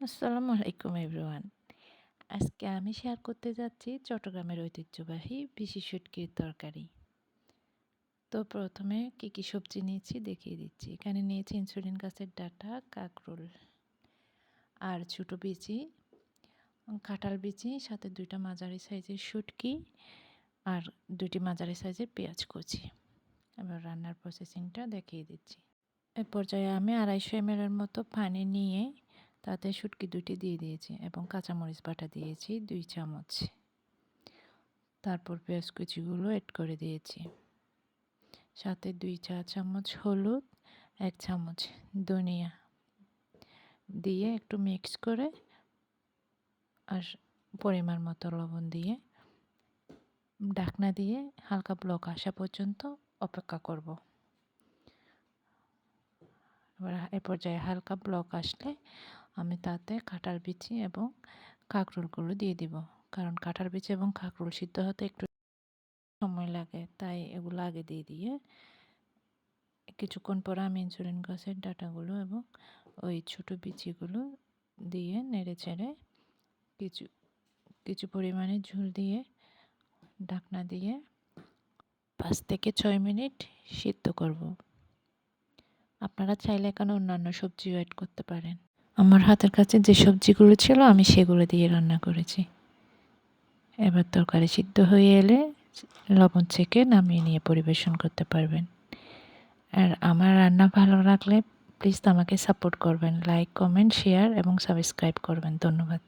আসসালামু আলাইকুম এভরিওয়ান। আজকে আমি শেয়ার করতে যাচ্ছি চট্টগ্রামের ঐতিহ্যবাহী বিশি শুটকির তরকারি। তো প্রথমে কী কী সবজি নিয়েছি দেখিয়ে দিচ্ছি। এখানে নিয়েছি ইনসুলিন গাছের ডাটা, কাকরোল আর ছোটো বিচি, কাঁঠাল বিচি, সাথে দুইটা মাঝারি সাইজের শুটকি আর দুইটি মাঝারি সাইজের পেঁয়াজ কুচি। এবার রান্নার প্রসেসিংটা দেখিয়ে দিচ্ছি। এ পর্যায়ে আমি আড়াইশো এমএলের মতো পানি নিয়ে তাতে শুটকি দুটি দিয়ে দিয়েছি এবং কাঁচামরিচ বাটা দিয়েছি দুই চামচ। তারপর পেঁয়াজ কুচিগুলো এড করে দিয়েছি। সাথে দুই চা চামচ হলুদ, এক চামচ ধনিয়া দিয়ে একটু মিক্স করে আর পরিমাণ মতো লবণ দিয়ে ডাকনা দিয়ে হালকা ব্লক আসা পর্যন্ত অপেক্ষা করব। এবার এ পর্যায়ে হালকা ব্লক আসলে আমি তাতে কাঁঠাল বিচি এবং কাঁকরোলগুলো দিয়ে দিব। কারণ কাঁঠাল বিচি এবং কাঁকরোল সিদ্ধ হতে একটু সময় লাগে, তাই এগুলো আগে দিয়ে দিয়ে কিছুক্ষণ পরে আমি ইনসুলিন গাছের ডাটাগুলো এবং ওই ছোটো বিচিগুলো দিয়ে নেড়ে ছেড়ে কিছু কিছু পরিমাণে ঝুল দিয়ে ঢাকনা দিয়ে পাঁচ থেকে ছয় মিনিট সিদ্ধ করব। আপনারা চাইলে এখানে অন্যান্য সবজিও অ্যাড করতে পারেন। আমার হাতের কাছে যে সবজিগুলো ছিল, আমি সেগুলো দিয়ে রান্না করেছি। এবার তরকারি সিদ্ধ হয়ে এলে লবণ চেকে নামিয়ে নিয়ে পরিবেশন করতে পারবেন। আর আমার রান্না ভালো লাগলে প্লিজ আমাকে সাপোর্ট করবেন। লাইক, কমেন্ট, শেয়ার এবং সাবস্ক্রাইব করবেন। ধন্যবাদ।